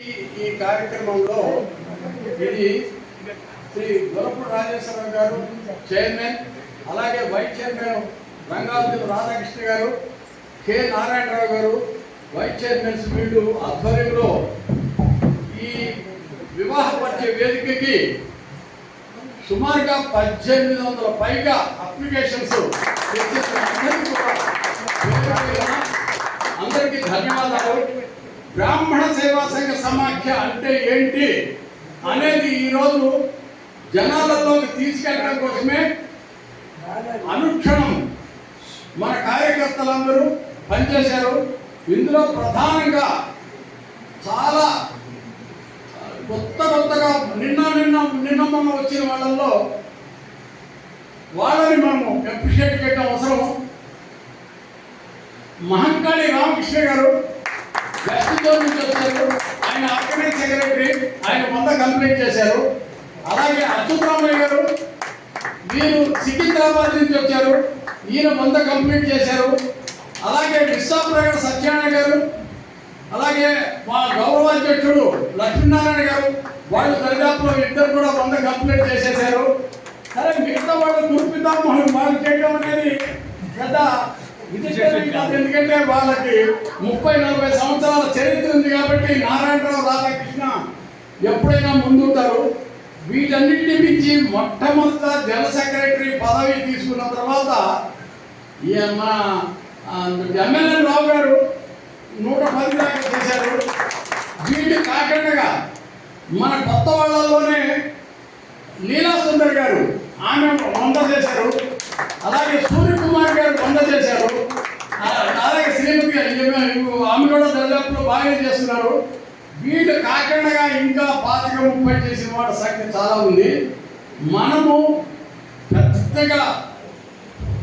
ఈ- కార్యక్రమంలో ఇది శ్రీ గురపూడి రాజేశ్వరరావు గారు చైర్మన్ అలాగే వైస్ చైర్మన్ రంగావతి రాధాకృష్ణ గారు కె నారాయణరావు గారు వైస్ చైర్మన్స్ వీళ్ళు ఆధ్వర్యంలో ఈ వివాహ పరిచయ వేదికకి సుమారుగా పద్దెనిమిది వందల పైగా అప్లికేషన్స్ బ్రాహ్మణ సేవా సంఘ సమాఖ్య అంటే ఏంటి అనేది ఈరోజు జనాలలోకి తీసుకెళ్ళడం కోసమే అనుక్షణం మన కార్యకర్తలందరూ పనిచేశారు. ఇందులో ప్రధానంగా చాలా కొత్త కొత్తగా నిన్న నిన్న నిన్న మొన్న వచ్చిన వాళ్ళల్లో వాళ్ళని మనము అప్రిషియేట్ చేయడం అవసరం. మహంకాళి రామకృష్ణ గారు నుంచి వచ్చారు ఆయన ఆర్గనైజ్ సెక్రటరీ ఆయన వంద కంప్లీట్ చేశారు. అలాగే అచ్యుతరామయ్య గారు వీరు సికింద్రాబాద్ నుంచి వచ్చారు. ఈయన వంద కంప్లీట్ చేశారు. అలాగే విశ్వాప్రగడ సత్యనారాయణ గారు అలాగే మా గౌరవాధ్యక్షుడు లక్ష్మీనారాయణ గారు వాళ్ళు దరిదాపులో ఇద్దరు కూడా వంద కంప్లీట్ చేసేసారు సరే మిగతా వాళ్ళు గుర్పిద్దాం మనం వాళ్ళు చేయడం అనేది పెద్ద ఎందుకంటే వాళ్ళకి ముప్పై నలభై సంవత్సరాల చరిత్ర ఉంది కాబట్టి నారాయణరావు రాధాకృష్ణ ఎప్పుడైనా ముందుంటారు? వీటన్నిటిని మించి మొట్టమొదట జనరల్ సెక్రటరీ పదవి తీసుకున్న తర్వాత మన ఎమ్మెల్యే రావు గారు నూట పది దాకా చేశారు. వీటి కాకుండా మన కొత్త వాళ్ళలోనే లీలా సుందర్ గారు ఆమె వంద చేశారు. అలాగే సూర్యకుమార్ గారు వంద చేశారు ఆ, అలాగే శ్రీమతి గారు, ఈమె- ఆమె కూడా దర్యాప్తులో బాగానే చేస్తున్నారు. వీళ్ళు కాకుండా ఇంకా పాతిక ముప్పై చేసిన వాళ్ళ సంఖ్య చాలా ఉంది. మనము పెద్దగా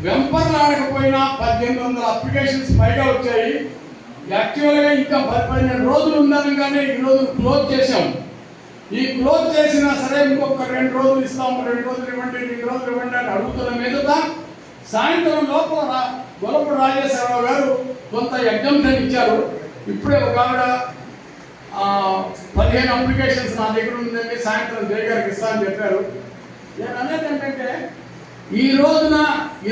వెంపర్లాడకపోయినా పద్దెనిమిది వందల అప్లికేషన్స్ పైగా వచ్చాయి. యాక్చువల్గా ఇంకా పది పదిహేను రోజులు ఉందనగానే ఈ రోజు క్లోజ్ చేశాం. ఈ క్లోజ్ చేసినా సరే ఇంకొక రెండు రోజులు ఇస్తాము రెండు రోజులు ఇవ్వండి రెండు రోజులు ఇవ్వండి అని అడుగుతున్న మీదట సాయంత్రం లోపల రా- రాజేశ్వరరావు గారు కొంత ఎగ్జామ్షన్ ఇచ్చారు ఇప్పుడే ఒక ఆవిడ పదిహేను అప్లికేషన్స్ నా దగ్గర ఉందండి. సాయంత్రం జయ గారికి ఇస్తానని చెప్పారు. నేను అనేది ఏంటంటే ఈ రోజున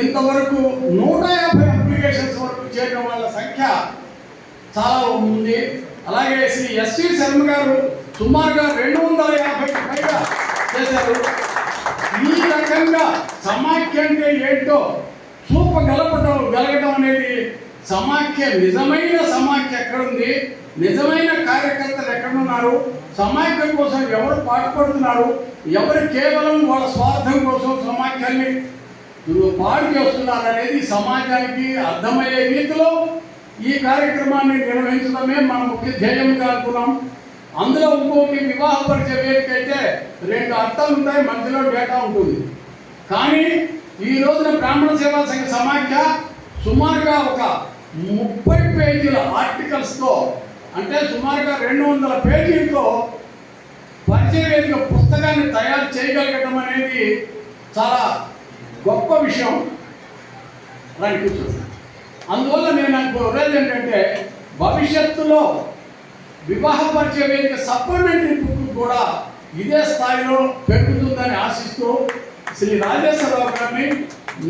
ఇంతవరకు నూట యాభై అప్లికేషన్స్ వరకు చేయడం వాళ్ళ సంఖ్య చాలా ఉంది. అలాగే శ్రీ ఎస్వి శర్మ గారు సుమారుగా రెండు వందల యాభై పైగా చేశారు. ఈ రకంగా సమాఖ్య అంటే ఏంటో చూపగలపడం గలగడం అనేది సమాఖ్య నిజమైన సమాఖ్య ఎక్కడుంది? నిజమైన కార్యకర్తలు ఎక్కడున్నారు? సమాఖ్య కోసం ఎవరు పాటుపడుతున్నారు? ఎవరు కేవలం వాళ్ళ స్వార్థం కోసం సమాఖ్యాన్ని పాడు చేస్తున్నారు అనేది సమాజానికి అర్థమయ్యే రీతిలో ఈ కార్యక్రమాన్ని నిర్వహించడమే మన ముఖ్య ధ్యేయంగా అనుకున్నాం. అందులో ఇంకోటి వివాహ పరిచయ వేదిక అయితే రెండు అర్థాలు ఉంటాయి మధ్యలో డేటా ఉంటుంది. కానీ ఈ రోజున బ్రాహ్మణ సేవా సంఘ సమాఖ్య సుమారుగా ఒక ముప్పై పేజీల ఆర్టికల్స్తో అంటే సుమారుగా రెండు వందల పేజీలతో పరిచయ పుస్తకాన్ని తయారు చేయగలగడం అనేది చాలా గొప్ప విషయం రండి అందువల్ల నేను అనుకోలేదు ఏంటంటే భవిష్యత్తులో వివాహ పరిచయ వేదిక సప్లిమెంటరీ బుక్ కూడా ఇదే స్థాయిలో పెరుగుతుందని ఆశిస్తూ శ్రీ రాజేశ్వరరావు గారిని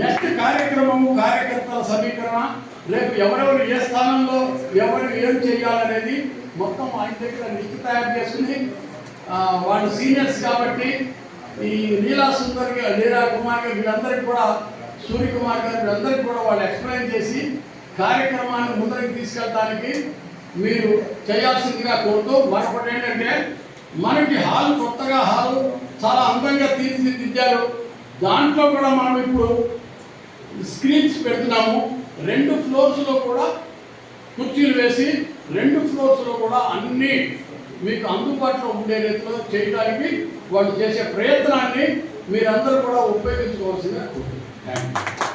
నెక్స్ట్ కార్యక్రమము కార్యకర్తల సమీకరణ. రేపు ఎవరెవరు ఏ స్థానంలో ఎవరు ఏం చేయాలనేది మొత్తం ఆయన దగ్గర లిస్ట్ తయారు చేసుకుని వాళ్ళు సీనియర్స్ కాబట్టి ఈ నీలా సుందర్ నీలా కుమార్ గారు వీళ్ళందరికీ కూడా సూర్యకుమార్ గారు వీళ్ళందరికీ కూడా వాళ్ళు ఎక్స్ప్లెయిన్ చేసి కార్యక్రమాన్ని ముందరికి తీసుకెళ్ళడానికి మీరు చేయాల్సిందిగా కోరుతూ మరొకటి ఏంటంటే మనకి హాల్ కొత్తగా హాల్ చాలా అందంగా తీర్చిదిద్దారు. దాంట్లో కూడా మనం ఇప్పుడు స్క్రీన్స్ పెడుతున్నాము. రెండు ఫ్లోర్స్లో కూడా కుర్చీలు వేసి రెండు ఫ్లోర్స్లో కూడా అన్ని మీకు అందుబాటులో ఉండే రీతిలో చేయడానికి వాళ్ళు చేసే ప్రయత్నాన్ని మీరందరూ కూడా ఉపయోగించుకోవాల్సిందే థ్యాంక్ యూ